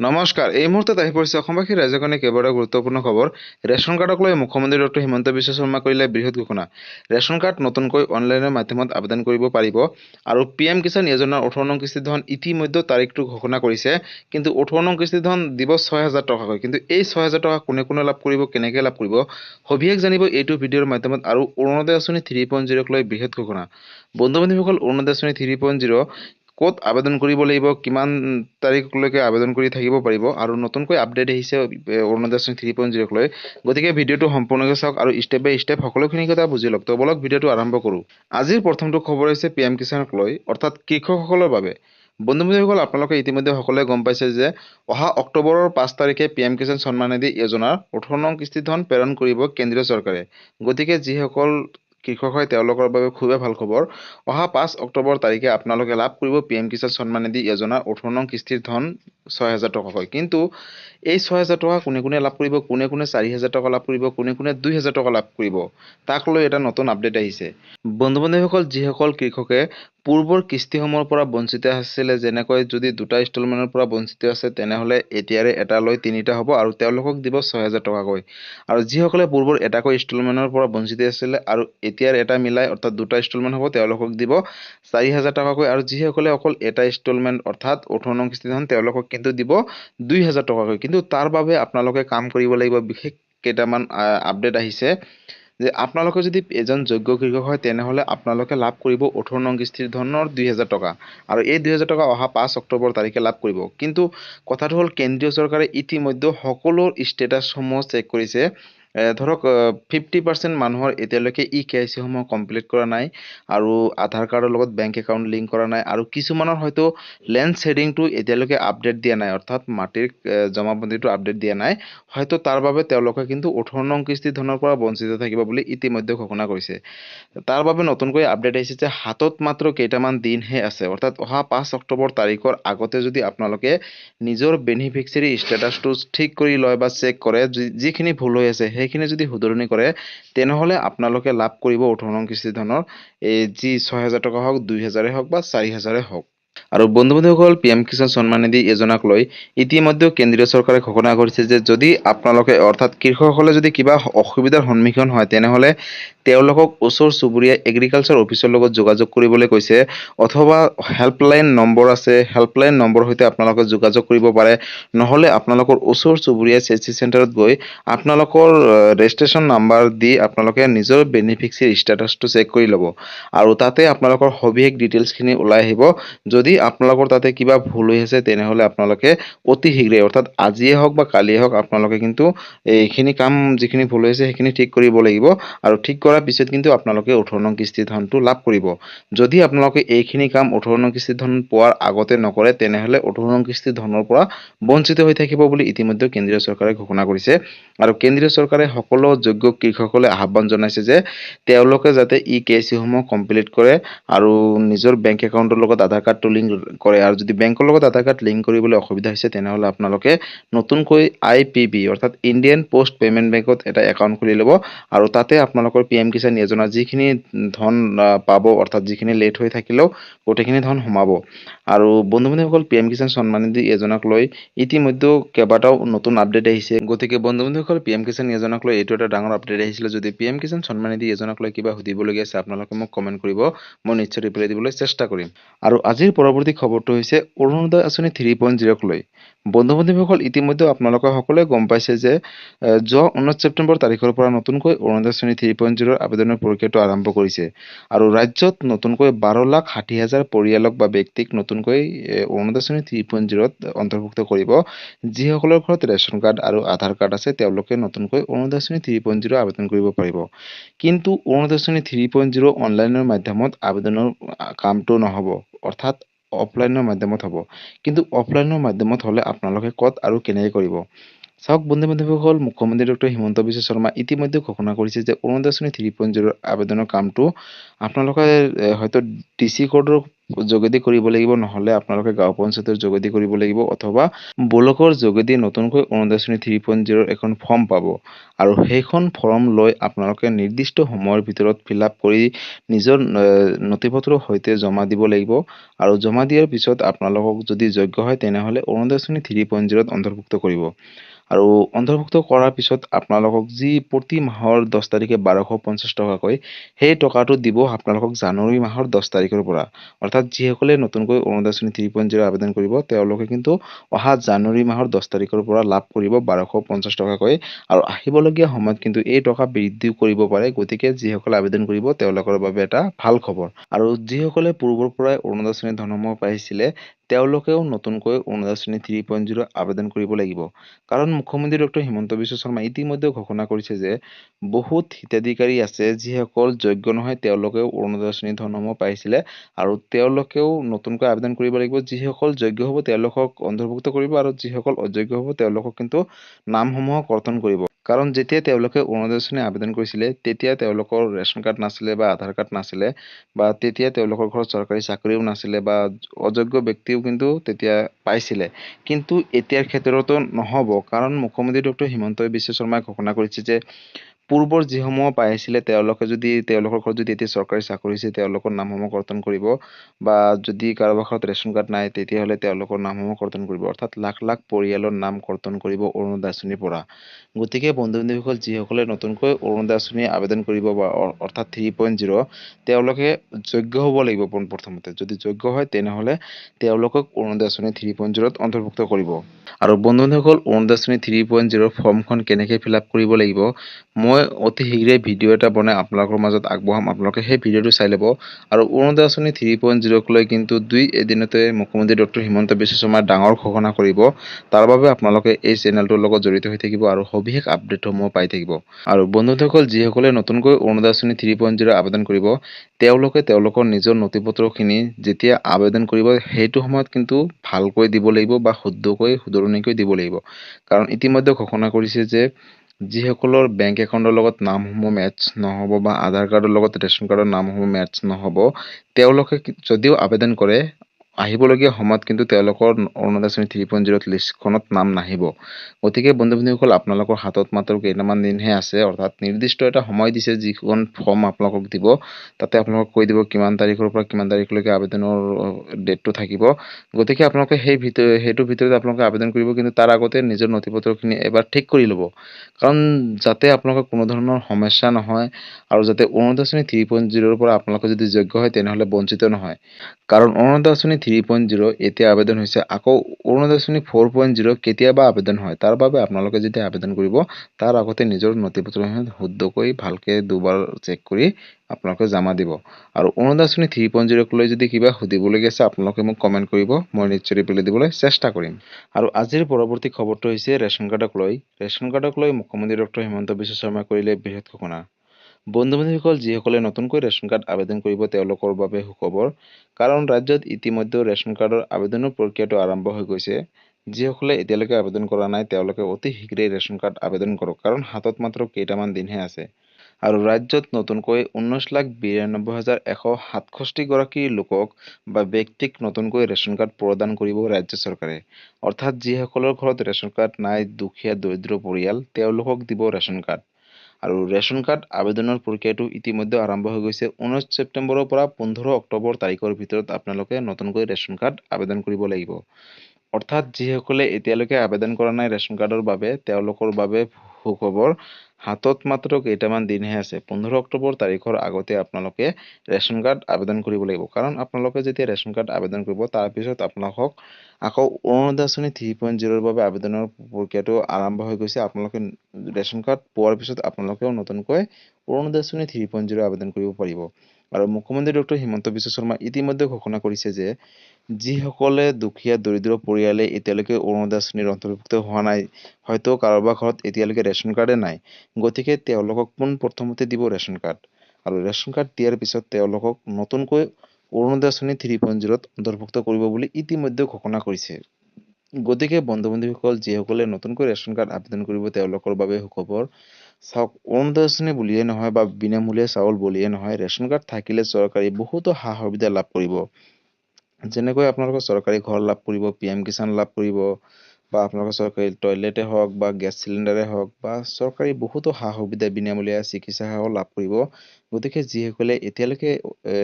নমস্কাৰ। এই মুহূৰ্তত আহি পৰিছে অসমবাসী কাৰণে কেইবাটাও গুৰুত্বপূৰ্ণ খবৰ। ৰেচন কাৰ্ডক লৈ মুখ্যমন্ত্ৰী ডক্টৰ হিমন্ত বিশ্ব শৰ্মা কৰিলে বৃহৎ ঘোষণা। ৰেচন কাৰ্ড নতুনকৈ অনলাইনৰ মাধ্যমত আবেদন কৰিব পাৰিব আৰু পি এম কিষাণ যোজনাৰ ওঠৰ নং কিস্তি ধন ইতিমধ্যে তাৰিখটো ঘোষণা কৰিছে। কিন্তু ওঠৰ নং কিস্তি ধন দিব ছয় হাজাৰ টকাকৈ। কিন্তু এই ছয় হাজাৰ টকা কোনে কোনে লাভ কৰিব কেনেকৈ লাভ কৰিব সবিশেষ জানিব এইটো ভিডিঅ'ৰ মাধ্যমত আৰু অৰুণোদয় আঁচনি থ্ৰী পইণ্ট জিৰ'ক লৈ বৃহৎ ঘোষণা। বন্ধু বান্ধৱীসকল অৰুণোদয় আঁচনি থ্ৰী পইণ্ট জিৰ' ক'ত আবেদন কৰিব লাগিব কিমান তাৰিখলৈকে আবেদন কৰি থাকিব পাৰিব আৰু নতুনকৈ আপডেট আহিছে অৰুণোদয় আঁচনি থ্ৰী পইণ্ট জিৰ'ক লৈ। গতিকে ভিডিঅ'টো সম্পূৰ্ণকৈ চাওক আৰু ষ্টেপ বাই ষ্টেপ সকলোখিনি কথা বুজি লওক। তো বলক ভিডিঅ'টো আৰম্ভ কৰোঁ। আজিৰ প্ৰথমটো খবৰ হৈছে পি এম কিষাণক লৈ অৰ্থাৎ কৃষকসকলৰ বাবে। বন্ধু বান্ধৱীসকল আপোনালোকে ইতিমধ্যে সকলোৱে গম পাইছে যে অহা অক্টোবৰৰ পাঁচ তাৰিখে পি এম কিষাণ সন্মান নিধি যোজনাৰ ওঠৰ নং কিস্তি ধন প্ৰেৰণ কৰিব কেন্দ্ৰীয় চৰকাৰে। গতিকে যিসকল কৃষক হয় তেওঁলোকৰ বাবে খুবেই ভাল খবৰ। অহা পাঁচ অক্টোবৰ তাৰিখে আপোনালোকে লাভ কৰিব পি এম কিষাণ সন্মান নিধি যোজনাৰ ওঠৰ নং কিস্তিৰ ধন ছয় হাজাৰ টকাকৈ। কিন্তু এই ছয় হাজাৰ টকা কোনে কোনে লাভ কৰিব কোনে কোনে চাৰি হাজাৰ টকা লাভ কৰিব কোনে কোনে দুই হাজাৰ টকা লাভ কৰিব তাক লৈ এটা নতুন আপডেট আহিছে। বন্ধু বান্ধৱীসকল যিসকল কৃষকে পূৰ্বৰ কিস্তিসমূহৰ পৰা বঞ্চিত আছিলে। যেনেকৈ যদি দুটা ইনষ্টলমেণ্টৰ পৰা বঞ্চিত আছে তেনেহ'লে এতিয়াৰে এটা লৈ তিনিটা হ'ব আৰু তেওঁলোকক দিব ছয় হাজাৰ টকাকৈ। আৰু যিসকলে পূৰ্বৰ এটাকৈ ইনষ্টলমেণ্টৰ পৰা বঞ্চিত আছিলে আৰু এতিয়াৰ এটা মিলাই অৰ্থাৎ দুটা ইনষ্টলমেণ্ট হ'ব তেওঁলোকক দিব চাৰি হাজাৰ টকাকৈ। আৰু যিসকলে অকল এটা ইনষ্টলমেণ্ট অৰ্থাৎ ওঠৰ নং কিস্তি ধন তেওঁলোকক কিন্তু দিব দুই হাজাৰ টকাকৈ। কিন্তু তাৰ বাবে আপোনালোকে কাম কৰিব লাগিব। বিশেষ কেইটামান আপডেট আহিছে। যে আপোনালোকে যদি এজন যোগ্য কৃষক হয় তেনেহ'লে আপোনালোকে লাভ কৰিব ওঠৰ নং কিস্তিৰ ধনৰ হাজাৰ টকা। আৰু এই দুই হাজাৰ টকা অহা পাঁচ অক্টোবৰ তাৰিখে লাভ কৰিব। কিন্তু কথাটো হ'ল কেন্দ্ৰীয় চৰকাৰে ইতিমধ্যে সকলো ষ্টেটাছসমূহ চেক কৰিছে। ধৰক ফিফটি পাৰ্চেণ্ট মানুহৰ এতিয়ালৈকে ই কে আই চিসমূহ কমপ্লিট কৰা নাই আৰু আধাৰ কাৰ্ডৰ লগত বেংক একাউণ্ট লিংক কৰা নাই আৰু কিছুমানৰ হয়তো লেণ্ড শ্বেডিংটো এতিয়ালৈকে আপডেট দিয়া নাই অৰ্থাৎ মাটিৰ জমাবন্দীটো আপডেট দিয়া নাই। হয়তো তাৰ বাবে তেওঁলোকে কিন্তু ওঠৰ নং কিস্তি ধনৰ পৰা বঞ্চিত থাকিব বুলি ইতিমধ্যে ঘোষণা কৰিছে। তাৰ বাবে নতুনকৈ আপডেট আহিছে যে হাতত মাত্ৰ কেইটামান দিনহে আছে অৰ্থাৎ অহা পাঁচ অক্টোবৰ তাৰিখৰ আগতে যদি আপোনালোকে নিজৰ বেনিফিচিয়াৰী ষ্টেটাছটো ঠিক কৰি লয় বা চেক কৰে যিখিনি ভুল হৈ আছে সেইখিনি যদি শুধৰণি কৰে তেনেহ'লে আপোনালোকে লাভ কৰিব ওঠৰ নং কিস্তি ধনৰ। এই যি হাজাৰ টকা হওক দুই হাজাৰে হওক বা চাৰি হাজাৰে হওক। আৰু বন্ধু বান্ধৱীসকল পি এম কিষাণ সন্মান নিধি যোজনাক লৈ ইতিমধ্যে কেন্দ্ৰীয় চৰকাৰে ঘোষণা কৰিছে যে যদি আপোনালোকে অৰ্থাৎ কৃষকসকলে যদি কিবা অসুবিধাৰ সন্মুখীন হয়, তেনেহ'লে তেওঁলোকক ওচৰ চুবুৰীয়া এগ্ৰিকালচাৰ অফিচৰ লগত যোগাযোগ কৰিবলৈ কৈছে। অথবা হেল্পলাইন নম্বৰ আছে হেল্পলাইন নম্বৰৰ সৈতে আপোনালোকে যোগাযোগ কৰিব পাৰে। নহ'লে আপোনালোকৰ ওচৰ চুবুৰীয়া চি চি চেণ্টাৰত গৈ আপোনালোকৰ ৰেজিষ্ট্ৰেশ্যন নাম্বাৰ দি আপোনালোকে নিজৰ বেনিফিচিয়াৰী ষ্টেটাছটো চেক কৰি ল'ব। আৰু তাতে আপোনালোকৰ সবিশেষ ডিটেইলছখিনি ওলাই আহিব। যদি আপোনালোকৰ তাতে কিবা ভুল হৈ আছে, তেনেহ'লে আপোনালোকে অতি শীঘ্ৰে অৰ্থাৎ আজিয়ে হওক বা কালিয়ে হওক, আপোনালোকে কিন্তু এইখিনি কাম, যিখিনি ভুল হৈছে সেইখিনি ঠিক কৰিব লাগিব। আৰু ঠিক কৰাৰ পিছত কিন্তু আপোনালোকে ওঠৰ নং কিস্তি ধনটো লাভ কৰিব। যদি আপোনালোকে এইখিনি কাম ওঠৰ নং কিস্তি ধন পোৱাৰ আগতে নকৰে, তেনেহ'লে ওঠৰ নং কিস্তি ধনৰ পৰা বঞ্চিত হৈ থাকিব বুলি ইতিমধ্যে কেন্দ্ৰীয় চৰকাৰে ঘোষণা কৰিছে। আৰু কেন্দ্ৰীয় চৰকাৰে সকলো যোগ্য কৃষকসকলে আহ্বান জনাইছে যে তেওঁলোকে যাতে ই কে চিসমূহ কমপ্লিট কৰে আৰু নিজৰ বেংক একাউণ্টৰ লগত আধাৰ কাৰ্ডটো লিংক কৰে। আৰু যদি বেংকৰ লগত আধাৰ কাৰ্ড লিংক কৰিবলৈ অসুবিধা হৈছে, তেনেহ'লে আপোনালোকে নতুনকৈ আই পি বি অৰ্থাৎ ইণ্ডিয়ান পোষ্ট পে'মেণ্ট বেংকত এটা একাউণ্ট খুলি ল'ব। আৰু তাতে আপোনালোকৰ পি এম কিষাণ যোজনা যিখিনি ধন পাব, অৰ্থাৎ যিখিনি লেট হৈ থাকিলেও গোটেইখিনি ধন সোমাব। আৰু বন্ধু বান্ধৱীসকল পি এম কিষাণ সন্মান নিধি যোজনাক লৈ ইতিমধ্যে কেইবাটাও নতুন আপডেট আহিছে। গতিকে বন্ধু বান্ধৱীসকল পি এম কিষাণ যোজনাক লৈ এইটো এটা ডাঙৰ আপডেট আহিছিলে। যদি পি এম কিষাণ সন্মান নিধি যোজনাক লৈ কিবা সুধিবলগীয়া আছে, আপোনালোকে মোক কমেণ্ট কৰিব। মই নিশ্চয় ৰিপ্লাই দিবলৈ চেষ্টা কৰিম। আৰু আজিৰ পৰৱৰ্তী খবৰটো হৈছে অৰুণোদয় আঁচনি থ্ৰী পইণ্ট জিৰ'ক লৈ। বন্ধু বান্ধৱীসকল ইতিমধ্যে আপোনালোকে সকলোৱে গম পাইছে যে যোৱা ঊনৈছ ছেপ্টেম্বৰ তাৰিখৰ পৰা নতুনকৈ অৰুণোদয় আঁচনি থ্ৰী পইণ্ট জিৰ'ৰ আবেদনৰ প্ৰক্ৰিয়াটো আৰম্ভ কৰিছে আৰু ৰাজ্যত নতুনকৈ বাৰ লাখ ষাঠি হাজাৰ পৰিয়ালক বা ব্যক্তিক নতুনকৈ অৰুণোদয় আঁচনি থ্ৰী পইণ্ট জিৰ'ত অন্তৰ্ভুক্ত কৰিব। যিসকলৰ ঘৰত ৰেচন কাৰ্ড আৰু আধাৰ কাৰ্ড আছে তেওঁলোকে নতুনকৈ অৰুণোদয় আঁচনি থ্ৰী পইণ্ট জিৰ' আবেদন কৰিব পাৰিব। কিন্তু অৰুণোদয় আঁচনি থ্ৰী পইণ্ট জিৰ' অনলাইনৰ মাধ্যমত আবেদনৰ কামটো নহ'ব। অৰ্থাৎ অফলাইনৰ মাধ্যমত হ'ব। কিন্তু অফলাইনৰ মাধ্যমত হ'লে আপোনালোকে ক'ত আৰু কেনেকৈ কৰিব? চাওক বন্ধু বান্ধৱীসকল মুখ্যমন্ত্ৰী ডক্টৰ হিমন্ত বিশ্ব শৰ্মা ইতিমধ্যে ঘোষণা কৰিছে যে অৰুণোদয় থ্ৰী পইণ্ট জিৰ' আবেদনৰ কামটো আপোনালোকে হয়তো ডি চি কৰ্ডৰ যোগেদি কৰিব লাগিব নহ'লে আপোনালোকে গাঁও পঞ্চায়তৰ যোগেদি কৰিব লাগিব অথবা ব্লকৰ যোগেদি নতুনকৈ অৰুণোদয় থ্ৰী পইণ্ট জিৰ'ৰ এখন ফৰ্ম পাব। আৰু সেইখন ফৰ্ম লৈ আপোনালোকে নিৰ্দিষ্ট সময়ৰ ভিতৰত ফিল আপ কৰি নিজৰ নথি পত্ৰৰ সৈতে জমা দিব লাগিব। আৰু জমা দিয়াৰ পিছত আপোনালোকক যদি যোগ্য হয় তেনেহ'লে অৰুণোদয় থ্ৰী পইণ্ট জিৰ'ত অন্তৰ্ভুক্ত কৰিব। আৰু অন্তৰ্ভুক্ত কৰাৰ পিছত আপোনালোকক যি প্ৰতি মাহৰ দহ তাৰিখে বাৰশ পঞ্চাছ টকাকৈ সেই টকাটো দিব আপোনালোকক জানুৱাৰী মাহৰ দহ তাৰিখৰ পৰা। অৰ্থাৎ যিসকলে নতুনকৈ অৰুণোদয় আঁচনি থ্ৰী পইণ্ট জিৰ' আবেদন কৰিব তেওঁলোকে কিন্তু অহা জানুৱাৰী মাহৰ দহ তাৰিখৰ পৰা লাভ কৰিব বাৰশ পঞ্চাছ টকাকৈ আৰু আহিবলগীয়া সময়ত কিন্তু এই টকা বৃদ্ধি কৰিব পাৰে গতিকে যিসকলে আবেদন কৰিব তেওঁলোকৰ বাবে এটা ভাল খবৰ। আৰু যিসকলে পূৰ্বৰ পৰাই অৰুণোদয় আঁচনিৰ ধনসমূহ পাইছিলে তেওঁলোকেও নতুনকৈ অৰুণোদয় আঁচনি থ্ৰী পইণ্ট জিৰ' আবেদন কৰিব লাগিব। কাৰণ মুখ্যমন্ত্ৰী ডক্টৰ হিমন্ত বিশ্ব শৰ্মা ইতিমধ্যে ঘোষণা কৰিছে যে বহুত হিতাধিকাৰী আছে যিসকল যোগ্য নহয় তেওঁলোকেও অৰুণোদয় আঁচনিৰ ধনসমূহ পাইছিলে আৰু তেওঁলোকেও নতুনকৈ আবেদন কৰিব লাগিব। যিসকল যোগ্য হ'ব তেওঁলোকক অন্তৰ্ভুক্ত কৰিব আৰু যিসকল অযোগ্য হ'ব তেওঁলোকক কিন্তু নামসমূহ কৰ্তন কৰিব। কাৰণ যেতিয়া তেওঁলোকে অৰুণোদয় আঁচনি আবেদন কৰিছিলে তেতিয়া তেওঁলোকৰ ৰেচন কাৰ্ড নাছিলে বা আধাৰ কাৰ্ড নাছিলে বা তেতিয়া তেওঁলোকৰ ঘৰত চৰকাৰী চাকৰিও নাছিলে বা অযোগ্য ব্যক্তিও কিন্তু তেতিয়া পাইছিলে। কিন্তু এতিয়াৰ ক্ষেত্ৰতো নহ'ব। কাৰণ মুখ্যমন্ত্ৰী ডক্টৰ হিমন্ত বিশ্ব শৰ্মাই ঘোষণা কৰিছে যে পূৰ্বৰ যিসমূহ পাই আছিলে তেওঁলোকে যদি তেওঁলোকৰ ঘৰত যদি এতিয়া চৰকাৰী চাকৰি হৈছে তেওঁলোকৰ নামসমূহ কৰ্তন কৰিব বা যদি কাৰোবাৰ ঘৰত ৰেচন কাৰ্ড নাই তেতিয়াহ'লে তেওঁলোকৰ নামসমূহ কৰ্তন কৰিব। অৰ্থাৎ লাখ লাখ পৰিয়ালৰ নাম কৰ্তন কৰিব অৰুণোদয় আঁচনিৰ পৰা। গতিকে বন্ধু বান্ধৱীসকল যিসকলে নতুনকৈ অৰুণোদয় আঁচনি আবেদন কৰিব বা অৰ্থাৎ থ্ৰী পইণ্ট জিৰ' তেওঁলোকে যোগ্য হ'ব লাগিব পোনপ্ৰথমতে যদি যোগ্য হয় তেনেহ'লে তেওঁলোকক অৰুণোদয় আঁচনি থ্ৰী পইণ্ট জিৰ'ত অন্তৰ্ভুক্ত কৰিব। আৰু বন্ধু বান্ধৱীসকল অৰুণোদয় আঁচনি থ্ৰী পইণ্ট জিৰ' ফৰ্মখন কেনেকৈ ফিল আপ কৰিব লাগিব? মই অতি শীঘ্ৰে ভিডিঅ' এটা বনাই আপোনালোকৰ মাজত আগবঢ়াম। আপোনালোকে সেই ভিডিঅ'টো চাই ল'ব। আৰু অৰুণোদয় আঁচনি থ্ৰী পইণ্ট জিৰ'ক লৈ কিন্তু দুই এদিনতে মুখ্যমন্ত্ৰী ডক্টৰ হিমন্ত বিশ্ব শৰ্মাই ডাঙৰ ঘোষণা কৰিব। তাৰ বাবে আপোনালোকে এই চেনেলটোৰ লগত জড়িত হৈ থাকিব আৰু সবিশেষ আপডেটসমূহ পাই থাকিব। আৰু বন্ধুসকল, যিসকলে নতুনকৈ অৰুণোদয় আঁচনি থ্ৰী পইণ্ট জিৰ' আবেদন কৰিব, তেওঁলোকে তেওঁলোকৰ নিজৰ নথি পত্ৰখিনি যেতিয়া আবেদন কৰিব, সেইটো সময়ত কিন্তু ভালকৈ দিব লাগিব বা শুদ্ধকৈ, শুধৰণিকৈ দিব লাগিব। কাৰণ ইতিমধ্যে ঘোষণা কৰিছে যে যিসকলৰ বেংক একাউণ্টৰ লগত নামসমূহ মেটছ নহ'ব বা আধাৰ কাৰ্ডৰ লগত ৰেচন কাৰ্ডৰ নামসমূহ মেটছ নহ'ব, তেওঁলোকে যদিও আবেদন কৰে আহিবলগীয়া সময়ত কিন্তু তেওঁলোকৰ অৰুণোদয় আঁচনি থ্ৰী পইণ্ট জিৰ'ত লিষ্টখনত নাম নাহিব। গতিকে বন্ধু বান্ধৱীসকল আপোনালোকৰ হাতত মাত্ৰ কেইটামান দিনহে আছে। অৰ্থাৎ নিৰ্দিষ্ট এটা সময় দিছে যিখন ফৰ্ম আপোনালোকক দিব। তাতে আপোনালোকক কৈ দিব কিমান তাৰিখৰ পৰা কিমান তাৰিখলৈকে আবেদনৰ ডেটটো থাকিব। গতিকে আপোনালোকে সেই ভিতৰত সেইটোৰ ভিতৰত আপোনালোকে আবেদন কৰিব, কিন্তু তাৰ আগতে নিজৰ নথি পত্ৰখিনি এবাৰ ঠিক কৰি ল'ব। কাৰণ যাতে আপোনালোকৰ কোনো ধৰণৰ সমস্যা নহয় আৰু যাতে অৰুণোদয় আঁচনি থ্ৰী পইণ্ট জিৰ'ৰ পৰা আপোনালোকে যদি যোগ্য হয়, তেনেহ'লে বঞ্চিত নহয়। কাৰণ অৰুণোদয় আঁচনি থ্ৰী পইণ্ট জিৰ' এতিয়া আবেদন হৈছে। আকৌ অৰুণোদয় আঁচনি ফ'ৰ পইণ্ট জিৰ' কেতিয়াবা আবেদন হয়, তাৰ বাবে আপোনালোকে যেতিয়া আবেদন কৰিব, তাৰ আগতে নিজৰ নথি পত্ৰখিনি শুদ্ধকৈ ভালকৈ দুবাৰ চেক কৰি আপোনালোকে জমা দিব। আৰু অৰুণোদয় আঁচনি থ্ৰী পইণ্ট জিৰ'ক লৈ যদি কিবা সুধিবলগীয়া আছে, আপোনালোকে মোক কমেণ্ট কৰিব, মই নিশ্চয় ৰিপ্লাই দিবলৈ চেষ্টা কৰিম। আৰু আজিৰ পৰৱৰ্তী খবৰটো হৈছে ৰেচন কাৰ্ডক লৈ। ৰেচন কাৰ্ডক লৈ মুখ্যমন্ত্ৰী ডক্টৰ হিমন্ত বিশ্ব শৰ্মাই কৰিলে বৃহৎ ঘোষণা। বন্ধু বান্ধৱীসকল যিসকলে নতুনকৈ ৰেচন কাৰ্ড আবেদন কৰিব তেওঁলোকৰ বাবে সুখবৰ। কাৰণ ৰাজ্যত ইতিমধ্যে ৰেচন কাৰ্ডৰ আবেদনৰ প্ৰক্ৰিয়াটো আৰম্ভ হৈ গৈছে। যিসকলে এতিয়ালৈকে আবেদন কৰা নাই তেওঁলোকে অতি শীঘ্ৰেই ৰেচন কাৰ্ড আবেদন কৰক কাৰণ হাতত মাত্ৰ কেইটামান দিনহে আছে। আৰু ৰাজ্যত নতুনকৈ ঊনৈছ লাখ বিৰান্নব্বৈ হাজাৰ এশ সাতষষ্ঠি গৰাকী লোকক বা ব্যক্তিক নতুনকৈ ৰেচন কাৰ্ড প্ৰদান কৰিব ৰাজ্য চৰকাৰে। অৰ্থাৎ যিসকলৰ ঘৰত ৰেচন কাৰ্ড নাই দুখীয়া দৰিদ্ৰ পৰিয়াল তেওঁলোকক দিব ৰেচন কাৰ্ড। আৰু ৰেচন কাৰ্ড আবেদনৰ প্ৰক্ৰিয়াটো ইতিমধ্যে আৰম্ভ হৈ গৈছে। ঊনৈছ ছেপ্টেম্বৰৰ পৰা পোন্ধৰ অক্টোবৰ তাৰিখৰ ভিতৰত আপোনালোকে নতুনকৈ ৰেচন কাৰ্ড আবেদন কৰিব লাগিব। অৰ্থাৎ যিসকলে এতিয়ালৈকে আবেদন কৰা নাই ৰেচন কাৰ্ডৰ বাবে তেওঁলোকৰ বাবে সুখবৰ হাতত মাত্ৰ কেইটামান দিনহে আছে। পোন্ধৰ অক্টোবৰ তাৰিখৰ আগতে আপোনালোকে ৰেচন কাৰ্ড আবেদন কৰিব লাগিব। কাৰণ আপোনালোকে যেতিয়া ৰেচন কাৰ্ড আবেদন কৰিব তাৰপিছত আপোনালোকক আকৌ অৰুণোদয় আঁচনি থ্ৰী পইণ্ট জিৰ'ৰ বাবে আবেদনৰ প্ৰক্ৰিয়াটো আৰম্ভ হৈ গৈছে। আপোনালোকে ৰেচন কাৰ্ড পোৱাৰ পিছত আপোনালোকেও নতুনকৈ অৰুণোদয় আঁচনি থ্ৰী পইণ্ট জিৰ' আবেদন কৰিব পাৰিব। আৰু মুখ্যমন্ত্ৰী ডক্টৰ হিমন্ত বিশ্ব শৰ্মা ইতিমধ্যে ঘোষণা কৰিছে যে যিসকলে দুখীয়া দৰিদ্ৰ পৰিয়ালে এতিয়ালৈকে অৰুণোদয় আঁচনিৰ অন্তৰ্ভুক্ত হোৱা নাই হয়তো কাৰোবাৰ ঘৰত এতিয়ালৈকে ৰেচন কাৰ্ডে নাই। গতিকে তেওঁলোকক পোনপ্ৰথমতে দিব ৰেচন কাৰ্ড। আৰু ৰেচন কাৰ্ড দিয়াৰ পিছত তেওঁলোকক নতুনকৈ অৰুণোদয় আঁচনি থ্ৰী পইণ্ট জিৰ'ত অন্তৰ্ভুক্ত কৰিব বুলি ইতিমধ্যে ঘোষণা কৰিছে। গতিকে বন্ধু বান্ধৱীসকল যিসকলে নতুনকৈ ৰেচন কাৰ্ড আবেদন কৰিব তেওঁলোকৰ বাবে সুখবৰ। চাওক অৰুণোদয় আঁচনি বুলিয়ে নহয় বা বিনামূলীয়া চাউল বুলিয়ে নহয় ৰেচন কাৰ্ড থাকিলে চৰকাৰী বহুতো সা সুবিধা লাভ কৰিব। যেনেকৈ আপোনালোকৰ চৰকাৰী ঘৰ লাভ কৰিব পি এম কিষাণ লাভ কৰিব বা আপোনালোকৰ চৰকাৰী টয়লেটে হওক বা গেছ চিলিণ্ডাৰে হওক বা চৰকাৰী বহুতো সা সুবিধা বিনামূলীয়া চিকিৎসা সেৱাও লাভ কৰিব। গতিকে যিসকলে এতিয়ালৈকে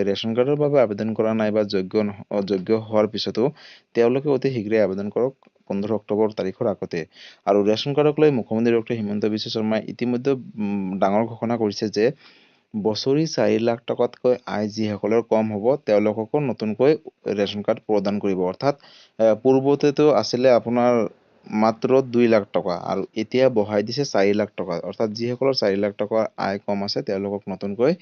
ৰেচন কাৰ্ডৰ বাবে আবেদন কৰা নাই বা যোগ্য অযোগ্য হোৱাৰ পিছতো তেওঁলোকে অতি শীঘ্ৰে আবেদন কৰক পোন্ধৰ অক্টোবৰ তাৰিখৰ আগতে। আৰু ৰেচন কাৰ্ডক লৈ মুখ্যমন্ত্ৰী ডক্টৰ হিমন্ত বিশ্ব শৰ্মাই ইতিমধ্যে ডাঙৰ ঘোষণা কৰিছে যে বছৰি চাৰি লাখ টকাতকৈ আয় যিসকলৰ কম হ'ব তেওঁলোককো নতুনকৈ ৰেচন কাৰ্ড প্ৰদান কৰিব। অৰ্থাৎ পূৰ্বতেতো আছিলে আপোনাৰ মাত্ৰ দুই লাখ টকা। আৰু এতিয়া বঢ়াই দিছে চাৰি লাখ টকা। অৰ্থাৎ যিসকলৰ চাৰি লাখ টকাৰ আয় কম আছে তেওঁলোকক নতুনকৈ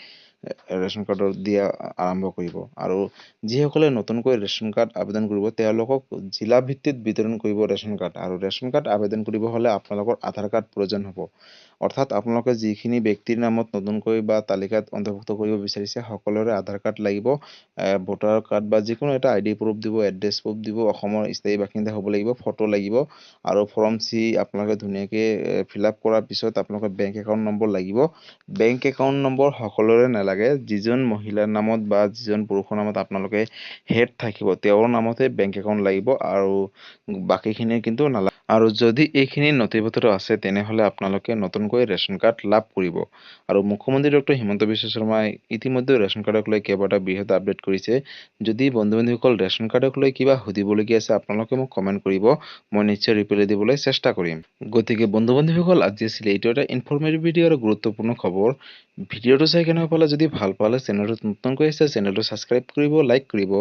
ৰেচন কাৰ্ডৰ দিয়া আৰম্ভ কৰিব। আৰু যিসকলে নতুনকৈ ৰেচন কাৰ্ড আবেদন কৰিব তেওঁলোকক জিলা ভিত্তিত বিতৰণ কৰিব ৰেচন কাৰ্ড। আৰু ৰেচন কাৰ্ড আবেদন কৰিব হ'লে আপোনালোকৰ আধাৰ কাৰ্ড প্ৰয়োজন হ'ব। অৰ্থাৎ আপোনালোকে যিখিনি ব্যক্তিৰ নামত নতুনকৈ বা তালিকাত অন্তৰ্ভুক্ত কৰিব বিচাৰিছে সকলোৰে আধাৰ কাৰ্ড লাগিব। ভোটাৰ কাৰ্ড বা যিকোনো এটা আই ডি প্ৰুফ দিব এড্ৰেছ প্ৰুফ দিব অসমৰ স্থায়ী বাসিন্দা হ'ব লাগিব ফটো লাগিব। আৰু ফৰ্ম চি আপোনালোকে ধুনীয়াকৈ ফিল আপ কৰাৰ পিছত আপোনালোকৰ বেংক একাউণ্ট নম্বৰ লাগিব। বেংক একাউণ্ট নম্বৰ সকলোৰে নালাগে। যিজন মহিলাৰ নামত বা যিজন পুৰুষৰ নামত আপোনালোকে হেড থাকিব তেওঁৰ নামতে বেংক একাউণ্ট লাগিব আৰু বাকীখিনি কিন্তু নালাগে। আৰু যদি এইখিনি নথি পত্ৰ আছে তেনেহ'লে আপোনালোকে নতুনকৈ ৰেচন কাৰ্ড লাভ কৰিব। আৰু মুখ্যমন্ত্ৰী ডক্টৰ হিমন্ত বিশ্ব শৰ্মাই ইতিমধ্যে ৰেচন কাৰ্ডক লৈ কেইবাটা বৃহৎ আপডেট কৰিছে। যদি বন্ধু বান্ধৱীসকল ৰেচন কাৰ্ডক লৈ কিবা সুধিবলগীয়া আছে আপোনালোকে মোক কমেণ্ট কৰিব। মই নিশ্চয় ৰিপ্লাই দিবলৈ চেষ্টা কৰিম। গতিকে বন্ধু বান্ধৱীসকল আজি আছিলে এইটো এটা ইনফৰ্মেটিভ ভিডিঅ' আৰু গুৰুত্বপূৰ্ণ খবৰ। ভিডিঅ'টো চাই কেনেকুৱা পালে যদি ভাল পালে চেনেলটো নতুনকৈ আছে চেনেলটো ছাবস্ক্ৰাইব কৰিব লাইক কৰিব।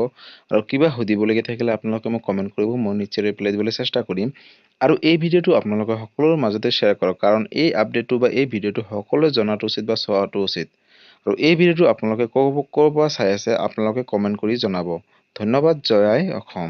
আৰু কিবা সুধিবলগীয়া থাকিলে আপোনালোকে মোক কমেণ্ট কৰিব মই নিশ্চয় ৰিপ্লাই দিবলৈ চেষ্টা কৰিম। আৰু এই ভিডিঅ'টো আপোনালোকে সকলোৰে মাজতে শ্বেয়াৰ কৰক কাৰণ এই আপডেটটো বা এই ভিডিঅ'টো সকলোৱে জনাটো উচিত বা চোৱাটো উচিত। আৰু এই ভিডিঅ'টো আপোনালোকে ক'ৰ ক'ৰ পৰা চাই আছে আপোনালোকে কমেণ্ট কৰি জনাব। ধন্যবাদ জয় অসম।